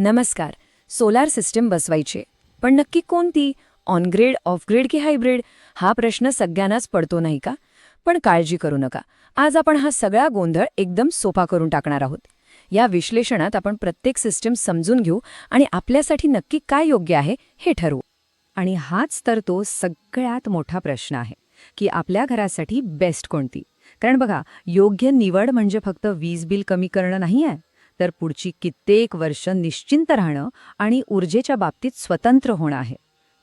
नमस्कार. Solar system बसवायची. पण नक्की कोणती? ऑन ग्रेड ऑफ ग्रेड की हायब्रिड हा प्रश्न सगळ्यांनाच पडतो नाही का? पण काळजी करू नका. आज आपण हा सगळा गोंधळ एकदम सोपा करून टाकणार आहोत. या विश्लेषणात आपण प्रत्येक सिस्टीम समजून घेऊ आणि आपल्यासाठी नक्की काय योग्य आहे हे ठरवू. आणि हाच तर तो सगळ्यात मोठा प्रश्न आहे की आपल्या घरासाठी बेस्ट कोणती? कारण बघा योग्य निवड म्हणजे फक्त वीज बिल कमी करणं नाही आहे तर पुढची कित्येक वर्ष निश्चिंत राहणं आणि ऊर्जेच्या बाबतीत स्वतंत्र होणं आहे.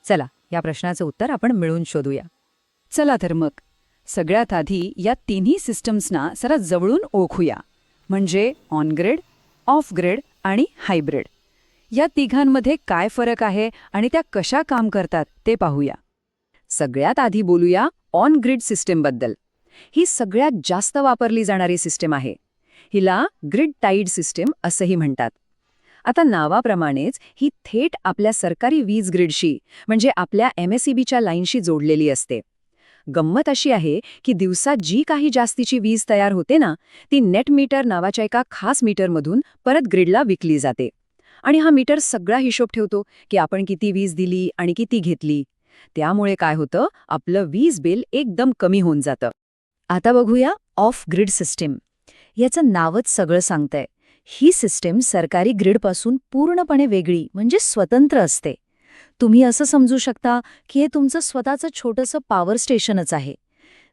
चला या प्रश्नाचं उत्तर आपण मिळून शोधूया. चला तर मग सगळ्यात आधी या तिन्ही सिस्टम्सना जरा जवळून ओळखूया. म्हणजे ऑन ग्रेड ऑफ ग्रेड आणि हायब्रिड या तिघांमध्ये काय फरक आहे आणि त्या कशा काम करतात ते पाहूया. सगळ्यात आधी बोलूया ऑन ग्रिड सिस्टीमबद्दल ही सगळ्यात जास्त वापरली जाणारी सिस्टीम आहे. हिला ग्रिड टाईड सिस्टीम असंही म्हणतात. आता नावाप्रमाणेच ही थेट आपल्या सरकारी वीज ग्रिडशी म्हणजे आपल्या एमएसईबीच्या लाईनशी जोडलेली असते. गंमत अशी आहे की दिवसात जी काही जास्तीची वीज तयार होते ना ती नेट मीटर नावाच्या एका खास मीटरमधून परत ग्रिडला विकली जाते. आणि हा मीटर सगळा हिशोब ठेवतो की आपण किती वीज दिली आणि किती घेतली. त्यामुळे काय होतं आपलं वीज बिल एकदम कमी होऊन जातं. आता बघूया ऑफ ग्रिड सिस्टीम. याचं नावच सगळं सांगतंय. ही सिस्टीम सरकारी ग्रिडपासून पूर्णपणे वेगळी म्हणजे स्वतंत्र असते. तुम्ही असं समजू शकता की हे तुमचं स्वतःचं छोटंसं पॉवर स्टेशनच आहे.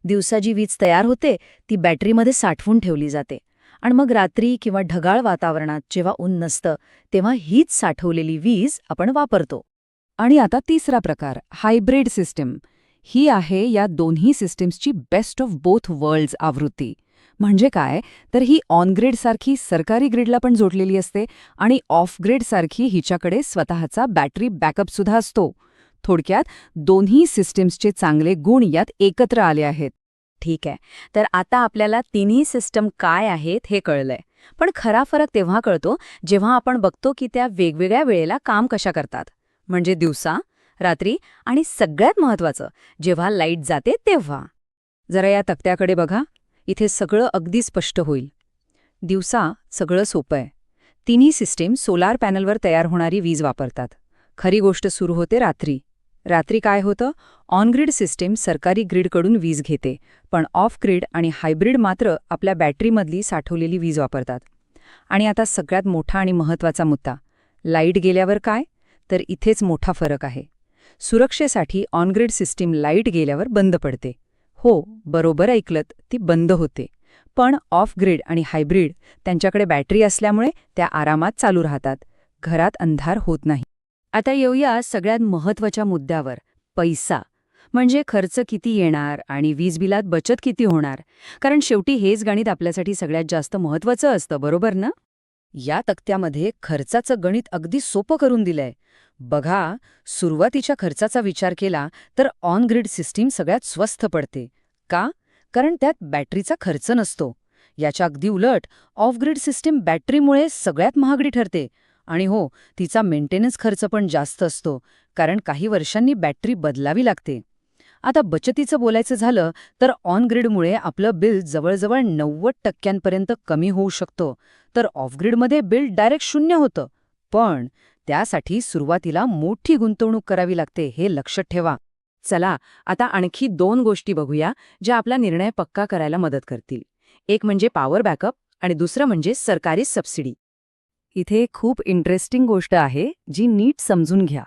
दिवसा जी वीज तयार होते ती बॅटरीमध्ये साठवून ठेवली जाते. आणि मग रात्री किंवा ढगाळ वातावरणात जेव्हा ऊन नसतं तेव्हा हीच साठवलेली वीज आपण वापरतो. आणि आता तिसरा प्रकार हायब्रिड सिस्टीम ही आहे या दोन्ही सिस्टीम्सची बेस्ट ऑफ बोथ वर्ल्ड्स आवृत्ती. म्हणजे काय? तर ही ऑन ग्रिड सारखी सरकारी ग्रिडला पण जोडलेली असते आणि ऑफ ग्रिड सारखी हिच्याकडे स्वतःचा बॅटरी बॅकअपसुद्धा असतो. थोडक्यात दोन्ही सिस्टीम्सचे चांगले गुण यात एकत्र आले आहेत. ठीक आहे. तर आता आपल्याला तिन्ही सिस्टम काय आहेत हे कळलंय. पण खरा फरक तेव्हा कळतो जेव्हा आपण बघतो की त्या वेगवेगळ्या वेळेला काम कशा करतात. म्हणजे दिवसा रात्री आणि सगळ्यात महत्वाचं जेव्हा लाइट जाते तेव्हा. जरा या तक्त्याकडे बघा. इथे सगळं अगदी स्पष्ट होईल. दिवसा सगळं सोपं आहे. तिन्ही सिस्टीम सोलार पॅनलवर तयार होणारी वीज वापरतात. खरी गोष्ट सुरू होते रात्री. रात्री काय होतं? ऑन ग्रिड सिस्टीम सरकारी ग्रिडकडून वीज घेते पण ऑफ ग्रिड आणि हायब्रिड मात्र आपल्या बॅटरीमधली साठवलेली वीज वापरतात. आणि आता सगळ्यात मोठा आणि महत्त्वाचा मुद्दा लाइट गेल्यावर काय? तर इथेच मोठा फरक आहे. सुरक्षेसाठी ऑनग्रिड सिस्टीम लाइट गेल्यावर बंद पडते. हो बरोबर ऐकलत ती बंद होते. पण ऑफ ग्रिड आणि हायब्रिड त्यांच्याकडे बॅटरी असल्यामुळे त्या आरामात चालू राहतात. घरात अंधार होत नाही. आता येऊया सगळ्यात महत्त्वाच्या मुद्द्यावर पैसा. म्हणजे खर्च किती येणार आणि वीज बिलात बचत किती होणार? कारण शेवटी हेच गणित आपल्यासाठी सगळ्यात जास्त महत्वाचं असतं बरोबर ना? या तक्त्यामध्ये खर्चाचं गणित अगदी सोपं करून दिलंय. बघा सुरुवातीच्या खर्चाचा विचार केला तर ऑन ग्रिड सिस्टीम सगळ्यात स्वस्त पडते. का? कारण त्यात बॅटरीचा खर्च नसतो. याच्या अगदी उलट ऑफ ग्रिड सिस्टीम बॅटरीमुळे सगळ्यात महागडी ठरते. आणि हो तिचा मेंटेनन्स खर्च पण जास्त असतो कारण काही वर्षांनी बॅटरी बदलावी लागते. आता बचतीचं बोलायचं झालं तर ऑन ग्रिडमुळे आपलं बिल जवळजवळ नव्वद टक्क्यांपर्यंत कमी होऊ शकतो. तर ऑफ ग्रिडमध्ये बिल डायरेक्ट शून्य होतं. पण त्यासाठी सुरुवातीला मोठी गुंतवणूक करावी लागते हे लक्षात ठेवा. चला आता आणखी दोन गोष्टी बघूया ज्या आपला निर्णय पक्का करायला मदत करतील. एक म्हणजे पॉवर बॅकअप आणि दुसरं म्हणजे सरकारी सबसिडी इथे खूप इंटरेस्टिंग गोष्ट आहे जी नीट समजून घ्या.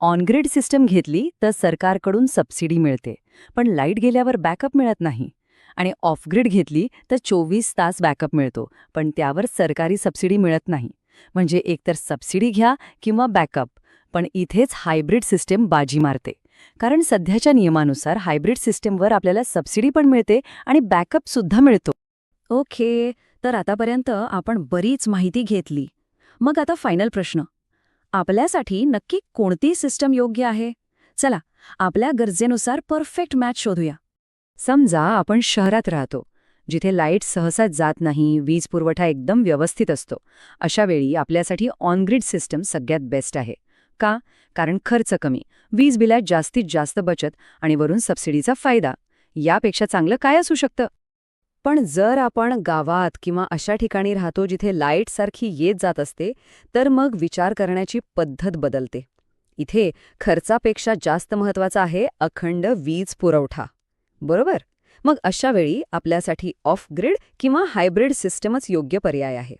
ऑनग्रिड सिस्टम घेतली तर सरकारकडून सबसिडी मिळते. पण लाइट गेल्यावर बॅकअप मिळत नाही. आणि ऑफग्रिड घेतली तर चोवीस तास बॅकअप मिळतो. पण त्यावर सरकारी सबसिडी मिळत नाही. म्हणजे एकतर सबसिडी घ्या किंवा बॅकअप पण इथेच हायब्रिड सिस्टीम बाजी मारते. कारण सध्याच्या नियमानुसार हायब्रिड सिस्टीमवर आपल्याला सबसिडी पण मिळते आणि बॅकअप सुद्धा मिळतो. ओके तर आतापर्यंत आपण बरीच माहिती घेतली. मग आता फायनल प्रश्न. आपल्यासाठी नक्की कोणती सिस्टम योग्य आहे? चला आपल्या गरजेनुसार परफेक्ट मॅच शोधूया. समजा आपण शहरात राहतो. जिथे लाइट सहसा जात नाही वीज पुरवठा एकदम व्यवस्थित असतो. अशा वेळी आपल्यासाठी ऑनग्रिड सिस्टम सगळ्यात बेस्ट आहे. का? कारण खर्च कमी वीज बिलात जास्तीत जास्त बचत आणि वरून सबसिडीचा फायदा. यापेक्षा चांगलं काय असू शकतं? पण जर आपण गावात किंवा अशा ठिकाणी राहतो जिथे लाईटसारखी येत जात असते तर मग विचार करण्याची पद्धत बदलते. इथे खर्चापेक्षा जास्त महत्त्वाचा आहे अखंड वीज पुरवठा. बरोबर? मग अशा वेळी आपल्यासाठी ऑफ ग्रिड किंवा हायब्रिड सिस्टमच योग्य पर्याय आहे.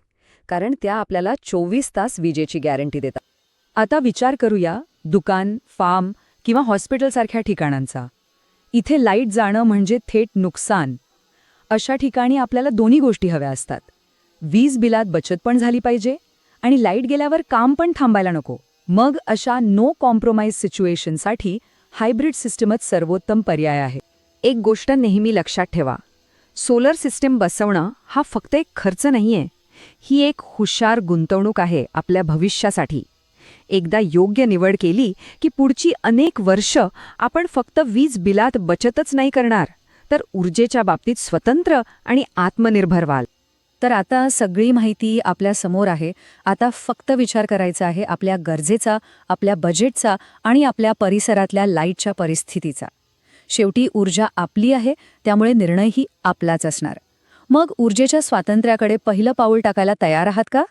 कारण त्या आपल्याला चोवीस तास विजेची गॅरंटी देतात. आता विचार करूया दुकान फार्म किंवा हॉस्पिटलसारख्या ठिकाणांचा. इथे लाइट जाणं म्हणजे थेट नुकसान. अशा ठिकाणी आपल्याला दोन्ही गोष्टी हव्या असतात. वीज बिलात बचत पण झाली पाहिजे आणि लाइट गेल्यावर काम पण थांबायला नको. मग अशा नो कॉम्प्रोमाइज सिच्युएशनसाठी हायब्रिड सिस्टमच सर्वोत्तम पर्याय आहे. एक गोष्ट नेहमी लक्षात ठेवा. सोलर सिस्टीम बसवणं हा फक्त एक खर्च नाहीये. ही एक हुशार गुंतवणूक आहे आपल्या भविष्यासाठी. एकदा योग्य निवड केली की पुढची अनेक वर्ष आपण फक्त वीज बिलात बचतच नाही करणार तर ऊर्जेच्या बाबतीत स्वतंत्र आणि आत्मनिर्भर व्हाल. तर आता सगळी माहिती आपल्यासमोर आहे. आता फक्त विचार करायचा आहे आपल्या गरजेचा आपल्या बजेटचा आणि आपल्या परिसरातल्या लाईटच्या परिस्थितीचा. शेवटी ऊर्जा आपली आहे त्यामुळे निर्णयही आपलाच असणार. मग ऊर्जेच्या स्वातंत्र्याकडे पहिलं पाऊल टाकायला तयार आहात का?